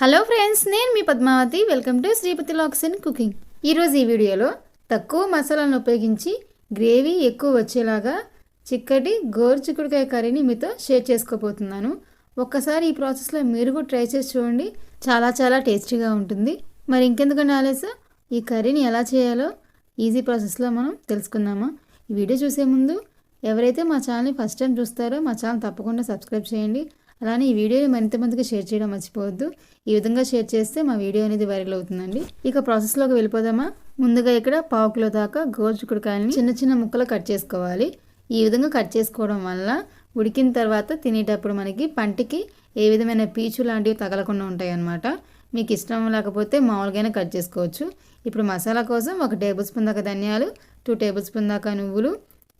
Hello friends నేను మీ Padmavathi. Welcome to Sripathi lux and cooking ఈరోజు ఈ వీడియోలో తక్కువ మసాలాను ఉపయోగించి గ్రేవీ ఎక్కువ వచ్చేలాగా చిక్కటి గోరు చిక్కుడుకాయ కర్రీని మీతో షేర్ చేసుకోబోతున్నాను. ఒక్కసారి ఈ ప్రాసెస్లో మీరు కూడా ట్రై చేసి చూడండి. చాలా చాలా టేస్టీగా ఉంటుంది. మరి ఇంకెందుకంటే ఆలస్యం? ఈ కర్రీని ఎలా చేయాలో ఈజీ ప్రాసెస్లో మనం తెలుసుకుందామా? ఈ వీడియో చూసే ముందు ఎవరైతే మా ఛానల్ని ఫస్ట్ టైం చూస్తారో మా ఛానల్ తప్పకుండా సబ్స్క్రైబ్ చేయండి. అలానే ఈ వీడియోని మరింత మందికి షేర్ చేయడం మర్చిపోవద్దు. ఈ విధంగా షేర్ చేస్తే మా వీడియో అనేది వైరల్ అవుతుందండి. ఇక ప్రాసెస్లోకి వెళ్ళిపోదామా? ముందుగా ఇక్కడ పావు కిలో దాకా గోరుచుకుడుకాయలని చిన్న చిన్న ముక్కలు కట్ చేసుకోవాలి. ఈ విధంగా కట్ చేసుకోవడం వల్ల ఉడికిన తర్వాత తినేటప్పుడు మనకి పంటికి ఏ విధమైన పీచు లాంటివి తగలకుండా ఉంటాయి అన్నమాట మీకు ఇష్టం లేకపోతే మామూలుగానే కట్ చేసుకోవచ్చు. ఇప్పుడు మసాలా కోసం ఒక టేబుల్ స్పూన్ దాకా ధనియాలు టూ టేబుల్ స్పూన్ దాకా నువ్వులు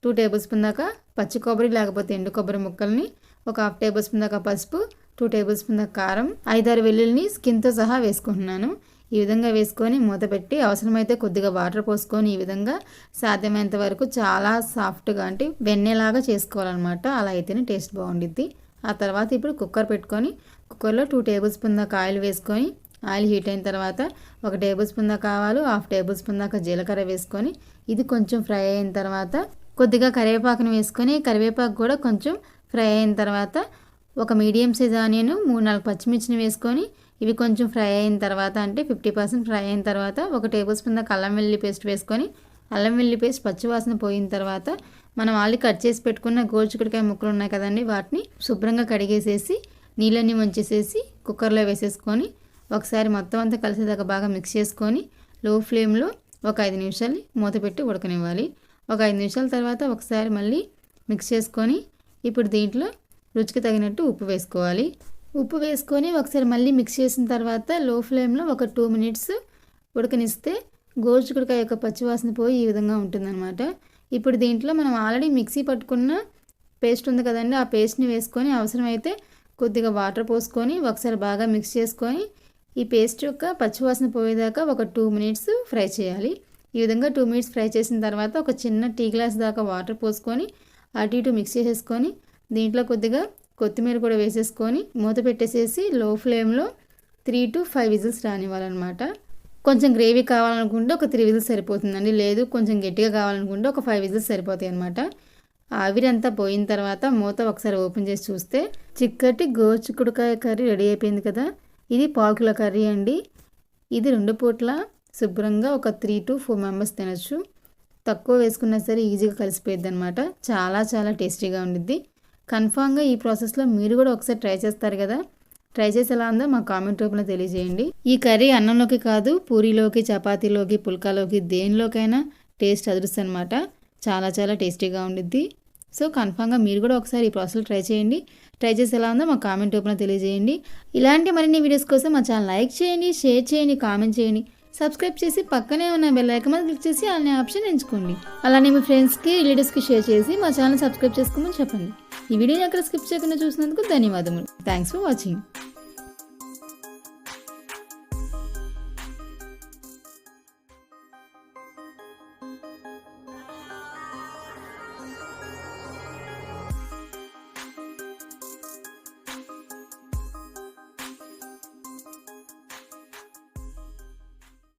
టూ టేబుల్ స్పూన్ దాకా పచ్చి కొబ్బరి లేకపోతే ఎండు కొబ్బరి ముక్కల్ని ఒక హాఫ్ టేబుల్ స్పూన్ దాకా పసుపు టూ టేబుల్ స్పూన్ దాకా కారం ఐదారు వెల్లుల్ని స్కిన్తో సహా వేసుకుంటున్నాను. ఈ విధంగా వేసుకొని మూత పెట్టి అవసరమైతే కొద్దిగా వాటర్ పోసుకొని ఈ విధంగా సాధ్యమైనంత వరకు చాలా సాఫ్ట్గా అంటే వెన్నెలాగా చేసుకోవాలన్నమాట. అలా అయితేనే టేస్ట్ బాగుండిద్ది. ఆ తర్వాత ఇప్పుడు కుక్కర్ పెట్టుకొని కుక్కర్లో టూ టేబుల్ స్పూన్ దాకా ఆయిల్ వేసుకొని ఆయిల్ హీట్ అయిన తర్వాత ఒక టేబుల్ స్పూన్ దాకా ఆవాలు హాఫ్ టేబుల్ స్పూన్ దాకా జీలకర్ర వేసుకొని ఇది కొంచెం ఫ్రై అయిన తర్వాత కొద్దిగా కరివేపాకును వేసుకొని కరివేపాకు కూడా కొంచెం ఫ్రై అయిన తర్వాత ఒక మీడియం సైజ్ ఆనియన్ మూడు నాలుగు పచ్చిమిర్చిని వేసుకొని ఇవి కొంచెం ఫ్రై అయిన తర్వాత అంటే ఫిఫ్టీ పర్సెంట్ ఫ్రై అయిన తర్వాత ఒక టేబుల్ స్పూన్ దాకా అల్లం వెల్లి పేస్ట్ వేసుకొని అల్లం వెల్లి పేస్ట్ పచ్చివాసన పోయిన తర్వాత మనం ఆల్రెడీ కట్ చేసి పెట్టుకున్న గోరుచిక్కుడికాయ ముక్కలు ఉన్నాయి కదండి వాటిని శుభ్రంగా కడిగేసేసి నీళ్ళని వంచేసేసి కుక్కర్లో వేసేసుకొని ఒకసారి మొత్తం అంతా కలిసేదాకా బాగా మిక్స్ చేసుకొని లో ఫ్లేమ్లో ఒక ఐదు నిమిషాలు మూత పెట్టి ఉడకనివ్వాలి. ఒక ఐదు నిమిషాల తర్వాత ఒకసారి మళ్ళీ మిక్స్ చేసుకొని ఇప్పుడు దీంట్లో రుచికి తగినట్టు ఉప్పు వేసుకోవాలి. ఉప్పు వేసుకొని ఒకసారి మళ్ళీ మిక్స్ చేసిన తర్వాత లో ఫ్లేమ్లో ఒక టూ మినిట్స్ ఉడకనిస్తే గోరుచిక్కుడుకాయ యొక్క పచ్చివాసన పోయి ఈ విధంగా ఉంటుందన్నమాట. ఇప్పుడు దీంట్లో మనం ఆల్రెడీ మిక్సీ పట్టుకున్న పేస్ట్ ఉంది కదండి ఆ పేస్ట్ని వేసుకొని అవసరమైతే కొద్దిగా వాటర్ పోసుకొని ఒకసారి బాగా మిక్స్ చేసుకొని ఈ పేస్ట్ యొక్క పచ్చివాసన పోయేదాకా ఒక టూ మినిట్స్ ఫ్రై చేయాలి. ఈ విధంగా టూ మినిట్స్ ఫ్రై చేసిన తర్వాత ఒక చిన్న టీ గ్లాస్ దాకా వాటర్ పోసుకొని అటు ఇటు మిక్స్ చేసేసుకొని దీంట్లో కొద్దిగా కొత్తిమీర కూడా వేసేసుకొని మూత పెట్టేసేసి లో ఫ్లేమ్లో త్రీ టు ఫైవ్ విజిల్స్ రానివ్వాలన్నమాట. కొంచెం గ్రేవీ కావాలనుకుంటే ఒక త్రీ విజిల్స్ సరిపోతుందండి. లేదు కొంచెం గట్టిగా కావాలనుకుంటే ఒక ఫైవ్ విజిల్స్ సరిపోతాయి అనమాట ఆవిరంతా పోయిన తర్వాత మూత ఒకసారి ఓపెన్ చేసి చూస్తే చిక్కటి గోచిక్కుడుకాయ కర్రీ రెడీ అయిపోయింది కదా. ఇది పాకుల కర్రీ అండి. ఇది రెండు పూట్ల శుభ్రంగా ఒక త్రీ టు ఫోర్ మెంబర్స్ తినచ్చు. తక్కువ వేసుకున్నా సరే ఈజీగా కలిసిపోయింది అనమాట చాలా చాలా టేస్టీగా ఉండిద్ది. కన్ఫామ్గా ఈ ప్రాసెస్లో మీరు కూడా ఒకసారి ట్రై చేస్తారు కదా. ట్రై చేసి ఎలా ఉందో మా కామెంట్ రూపంలో తెలియజేయండి. ఈ కర్రీ అన్నంలోకి కాదు పూరీలోకి చపాతీలోకి పుల్కాలోకి దేనిలోకైనా టేస్ట్ అదురుస్తుంది అనమాట చాలా చాలా టేస్టీగా ఉండిద్ది. సో కన్ఫామ్గా మీరు కూడా ఒకసారి ఈ ప్రాసెస్ ట్రై చేయండి. ట్రై చేసి ఎలా ఉందో మా కామెంట్ రూపంలో తెలియజేయండి. ఇలాంటి మరిన్ని వీడియోస్ కోసం మా ఛానల్ లైక్ చేయండి షేర్ చేయండి కామెంట్ చేయండి. సబ్స్క్రైబ్ చేసి పక్కనే ఉన్న బెల్ ఐకన్ మీద క్లిక్ చేసి అనే ఆప్షన్ ఎంచుకోండి. అలానే మీ ఫ్రెండ్స్కి రిలేటివ్స్కి షేర్ చేసి మా ఛానల్ సబ్స్క్రైబ్ చేసుకోమని చెప్పండి. ఈ వీడియోని అక్కడ స్కిప్ చేయకుండా చూసినందుకు ధన్యవాదములు. Thanks for watching